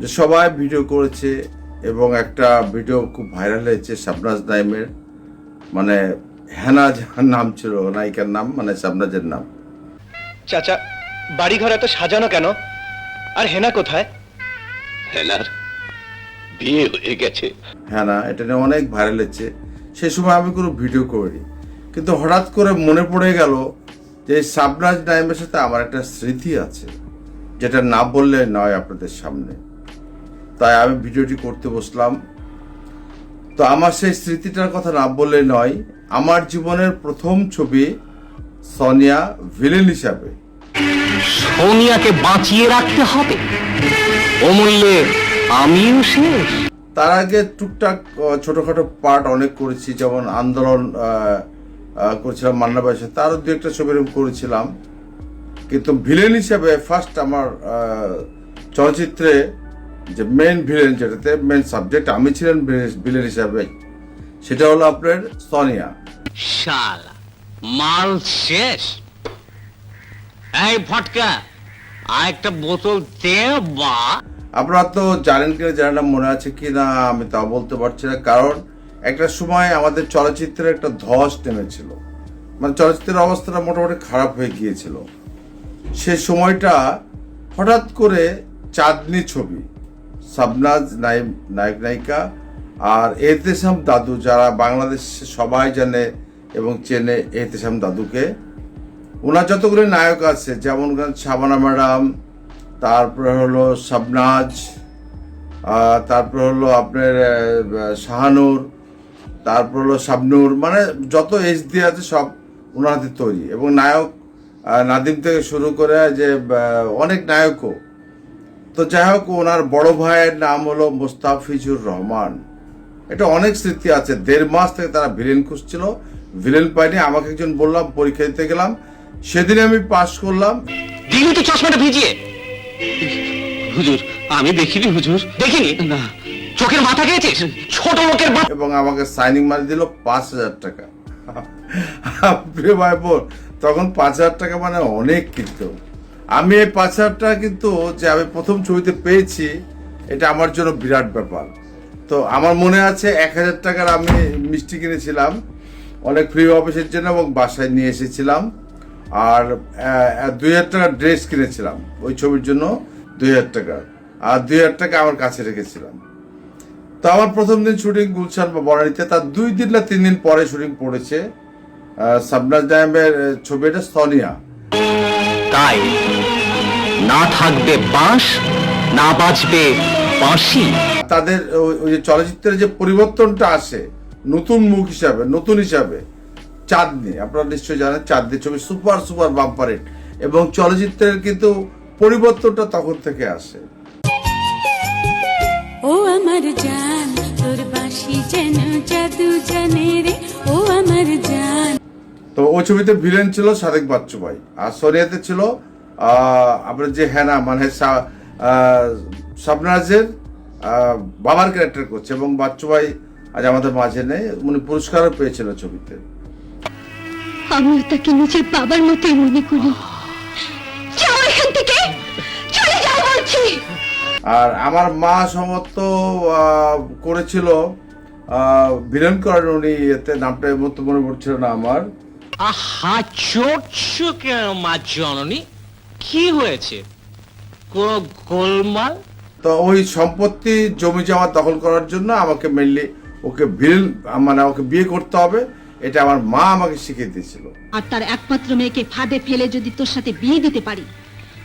যে সবাই ভিডিও করেছে এবং একটা ভিডিও খুব ভাইরাল হয়েছে শাবনাজ নাইমের। মানে হেনা যার নাম ছিল নায়িকার নাম মানে শাবনাজের নাম। চাচা বাড়িঘর এত সাজানো কেন? আর হেনা কোথায়? হেনার বিয়ে হয়ে গেছে। হ্যাঁ না এটা নিয়ে অনেক ভাইরাল হচ্ছে সেই সময় আমি কোনো ভিডিও করিনি। কিন্তু হঠাৎ করে মনে পড়ে গেল যে এই শাবনাজ নাইমের সাথে আমার একটা স্মৃতি আছে যেটা না বললে নয় আপনাদের সামনে। তাই আমি ভিডিওটি করতে বসলাম। তো আমার সেই স্মৃতিটার কথা না বললে নয় আমার জীবনের প্রথম ছবি সোনিয়া ভিলেন হিসাবে। সোনিয়াকে বাঁচিয়ে রাখতে হবে। অমূল্যে আমিও শেষ। তার আগে টুকটাক ছোটখাটো পার্ট অনেক করেছি যেমন আন্দোলন করেছিলাম মান্না সাথে। তারও দু একটা ছবি এরকম করেছিলাম। কিন্তু ভিলেন হিসাবে ফার্স্ট আমার চলচ্চিত্রে যে মেন ভিলেন যেটাতে মেন সাবজেক্ট আমি ছিলেন ভিলেন হিসাবে সেটা হলো আপনার সোনিয়া। শালা মাল শেষ। এই ফটকা আর একটা বোতল দে বা। আপনারা তো জানেন কিনা জানেন না মনে আছে কি না আমি তাও বলতে পারছি না কারণ একটা সময় আমাদের চলচ্চিত্রের একটা ধস নেমেছিল। মানে চলচ্চিত্রের অবস্থাটা মোটামুটি খারাপ হয়ে গিয়েছিল। সে সময়টা হঠাৎ করে চাঁদনি ছবি সাবনাজ নায়ক নায়িকা। আর এহতেশাম দাদু যারা বাংলাদেশে সবাই জানে এবং চেনে এহতেশাম দাদুকে। ওনার যতগুলো নায়ক আছে যেমন শাবানা ম্যাডাম তারপরে হলো শাবনাজ আহ, তারপরে হলো আপনার শাহানুর তারপর হলো শাবনুর মানে যত এইচ ডি আছে সব ওনার হাতে তৈরি। এবং নায়ক নাদিম থেকে শুরু করে যে অনেক নায়কও তো যাই হোক ওনার বড় ভাইয়ের নাম হলো মোস্তাফিজুর রহমান। এটা অনেক স্মৃতি আছে। দেড় মাস থেকে তারা ভিলেন খুঁজছিল। ভিলেন পাইনি। আমাকে একজন বললাম পরীক্ষা দিতে গেলাম। সেদিন আমি পাশ করলাম। দিলি তো চশমাটা ভিজিয়ে। হুজুর আমি দেখিনি হুজুর। দেখিনি? না। চোখের মাথা গেছিস ছোট লোকের এবং আমাকে সাইনিং মারি দিল পাঁচ হাজার টাকা। প্রিয় ভাই বোন তখন পাঁচ হাজার টাকা মানে অনেক কিন্তু। আমি এই পাঁচ হাজার টাকা কিন্তু যে আমি প্রথম ছবিতে পেয়েছি, এটা আমার জন্য বিরাট ব্যাপার। তো আমার মনে আছে এক হাজার টাকার আমি মিষ্টি কিনেছিলাম, অনেক ফ্রি অফিসের জন্য এবং বাসায় নিয়ে এসেছিলাম। আর দুই হাজার টাকার ড্রেস কিনেছিলাম, ওই ছবির জন্য দুই হাজার টাকা। আর দুই হাজার টাকা আমার কাছে রেখেছিলাম। তো আমার প্রথম দিন শুটিং গুলশান বা বনানীতে তার দুই দিন না তিন দিন পরে শুটিং পড়েছে। সাবনাজ ছবি, এটা সোনিয়া। তাই না থাকবে বাঁশ না বাজবে বাঁশি। তাদের ওই- যে চলচ্চিত্রের যে পরিবর্তনটা আসে নতুন মুখ হিসাবে নতুন হিসাবে চাঁদ চাঁদনি আপনারা নিশ্চয়ই জানেন চাঁদনি ছবি সুপার সুপার বাম্পার হিট এবং চলচ্চিত্রের কিন্তু পরিবর্তনটা তখন থেকে আসে। ও আমার জান তোর বাঁশি যেন জাদু জানে রে। ও আমার জান তো ওই ছবিতে ভিলেন ছিল সাদেক বাচ্চু ভাই আর সোনিয়াতে ছিল আপনার যে হেনা মানে সা- আহ, বাবার ক্যারেক্টার করছে এবং বাচ্চু ভাই আজ আমাদের মাঝে নেই উনি পুরস্কারও পেয়েছিল ছবিতে। আমিও তাকে নিজের বাবার মতোই মনে করি। এখান থেকে! চলে যাও বলছি! আর আমার মা সমস্ত আহ, করেছিল ভিলেন করেন উনি এতে নামটা মুহূর্তে মনে পড়ছিল না আমার। আহা চোটছো কেন মা জননী। কি হয়েছে? কোন গোলমাল? তো ওই সম্পত্তি জমি জমা দখল করার জন্য আমাকে মেনলি ওকে ভিলেন মানে ওকে বিয়ে করতে হবে। এটা আমার মা আমাকে শিখিয়ে দিয়েছিল। আর তার একমাত্র মেয়েকে ফাঁদে ফেলে যদি তোর সাথে বিয়ে দিতে পারি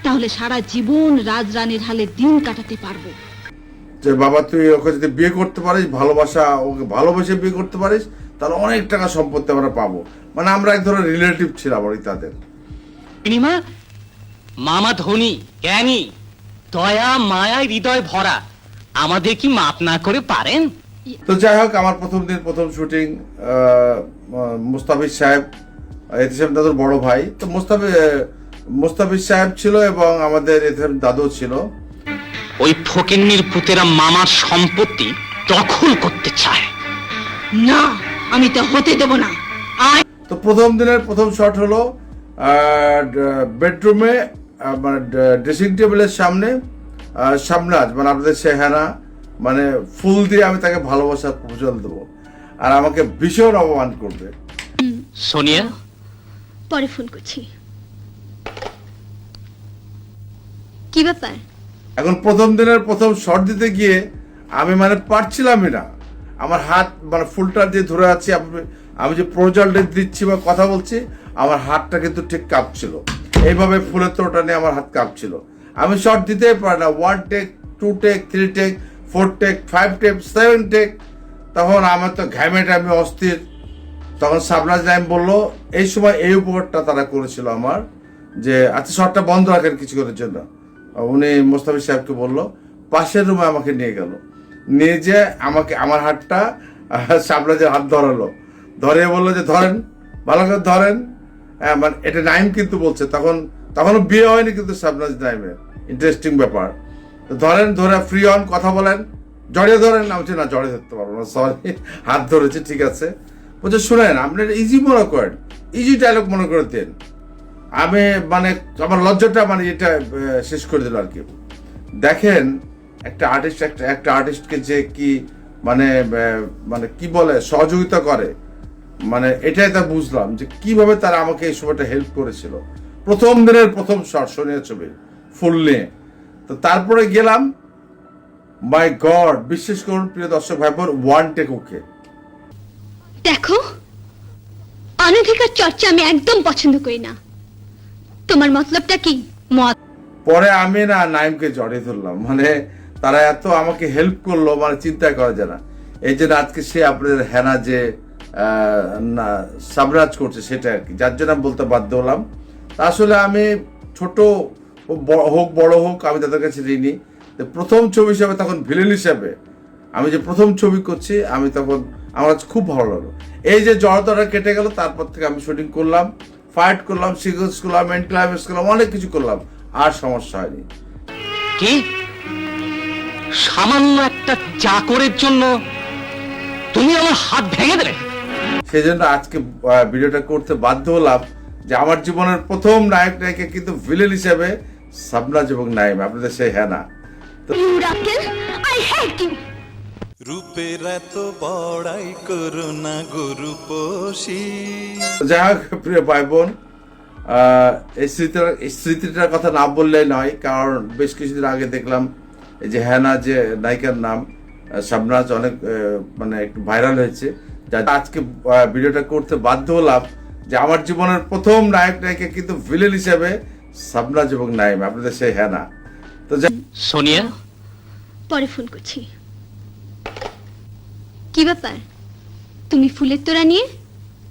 তাহলে সারা জীবন রাজরানীর হালে দিন কাটাতে পারব। যে বাবা তুই ওকে যদি বিয়ে করতে পারিস ভালোবাসা ওকে ভালোবেসে বিয়ে করতে পারিস তাহলে অনেক টাকা সম্পত্তি আমরা পাবো। মানে আমরা এক ধরনের রিলেটিভ ছিলাম আর তাদের পূর্ণিমা মামা ধনী জ্ঞানী দয়া মায়ায় হৃদয় ভরা আমাদের কি মাপ না করে পারেন? তো যাই হোক আমার প্রথম দিন প্রথম শুটিং মুস্তাফিজ সাহেব এতিসাম দাদুর বড় ভাই। তো মুস্তাফি মুস্তাফিজ সাহেব ছিল এবং আমাদের এতিসাম দাদু ছিল। ওই ফকিন্নির পুতেরা মামার সম্পত্তি দখল করতে চায়। আমি তো হতে দেব না। তো প্রথম দিনের প্রথম শট হলো বেডরুমে মানে ড্রেসিং টেবিলের সামনে সামনাজ মানে আপনাদের সেহানা মানে ফুল দিয়ে আমি তাকে ভালোবাসার প্রপোজাল দেবো। আর আমাকে ভীষণ অপমান করবে। সোনিয়া? পরে ফোন করছি। কি ব্যাপার? এখন প্রথম দিনের প্রথম শট দিতে গিয়ে আমি মানে পারছিলামই না। আমার হাত মানে ফুলটা দিয়ে ধরে আছি, আমি- আমি যে প্রজলটা দিচ্ছি বা কথা বলছি, আমার হাতটা কিন্তু ঠিক কাঁপছিল। এইভাবে ফুলের তোটা নিয়ে আমার হাত কাঁপছিল। আমি শট দিতেই পারি না। One take two take three take four take five take seven take তখন আমার তো ঘ্যামে টাইমে অস্থির। তখন সাবরাজ নাইম বলল, এই সময় এই উপকারটা তারা করেছিল আমার, যে আচ্ছা শটটা বন্ধ রাখেন কিছুক্ষণের জন্য। উনি মোস্তাফিজ সাহেবকে বলল, পাশের রুমে আমাকে নিয়ে গেল। নিয়ে যে আমাকে, আমার হাতটা সাবরাজের হাত ধরালো। ধরে বলল যে, ধরেন, ভালো করে ধরেন। হ্যাঁ মানে এটা নাইম কিন্তু বলছে। তখন, তখনও বিয়ে হয়নি কিন্তু সাবরাজ নাইমের ইন্টারেস্টিং ব্যাপার। ধরেন, ধরে ফ্রি অন কথা বলেন। জড়িয়ে ধরেন বলছি, না, জড়িয়ে ধরতে পারব না সরি হাত ধরেছে, ঠিক আছে। বলছে, শুনেন, আপনার ইজি মনে করেন ইজি ডায়লগ মনে করে দেন। আমি মানে আমার লজ্জাটা মানে এটা শেষ করে দিল আর কি। দেখেন একটা আর্টিস্ট একটা একটা আর্টিস্টকে যে কি মানে মানে কি বলে সহযোগিতা করে। মানে এটাই তা বুঝলাম যে কীভাবে তারা আমাকে এই সময়টা হেল্প করেছিল। প্রথম দিনের প্রথম সোনিয়া ছবি ফুল নিয়ে। তো তারপরে গেলাম মাই গড বিশ্বাস করুন প্রিয় দর্শক ভাই বোন ওয়ান টেক ওকে দেখো অনধিকার চর্চা আমি একদম পছন্দ করি না। তোমার মতলবটা কি? মত পরে আমি না নাইমকে জড়িয়ে ধরলাম। মানে তারা এত আমাকে হেল্প করল মানে চিন্তা করা যায় না। এই জন্য আজকে সে আপনাদের হেনা যে না, সাবরাজ করছে সেটা আর কি। যার জন্য আমি বলতে বাধ্য হলাম। আসলে আমি ছোট হোক, বড় হোক, আমি তাদের কাছে ঋণী। প্রথম ছবি হিসাবে তখন ভিলেন হিসাবে আমি যে প্রথম ছবি করছি, আমি তখন, আমার খুব ভালো লাগল। এই যে জড়তাটা কেটে গেল, তারপর থেকে আমি শুটিং করলাম ফাইট করলাম সিকোয়েন্স করলাম এন্ড ক্লাইম্যাক্স করলাম, অনেক কিছু করলাম। আর সমস্যা হয়নি। কি? সামান্য একটা চাকরের জন্য তুমি আমার হাত ভেঙে দেবে। সেই জন্য আজকে ভিডিওটা করতে বাধ্য হলাম যে আমার জীবনের প্রথম নায়ক নায়িকা কিন্তু ভিলেন হিসেবে সাবনাজ এবং নাইম। আপনাদের সেই হ্যানা রূপের এত বড়াই করো না গরু পোষী যাই হোক প্রিয় ভাই বোন এই স্মৃতিটার কথা না বললে নয় কারণ বেশ কিছুদিন আগে দেখলাম এই যে হ্যানা যে নায়িকার নাম আহ, শাবনাজ অনেক মানে একটু ভাইরাল হয়েছে যা আজকে ভিডিওটা করতে বাধ্য হলাম যে আমার জীবনের প্রথম নায়ক নায়িকা কিন্তু ভিলেন হিসেবে শাবনাজ এবং নাইম আপনাদের সেই হ্যানা। তো সোনিয়া? পরে ফোন করছি। কি ব্যাপার? তুমি ফুলের তোড়া নিয়ে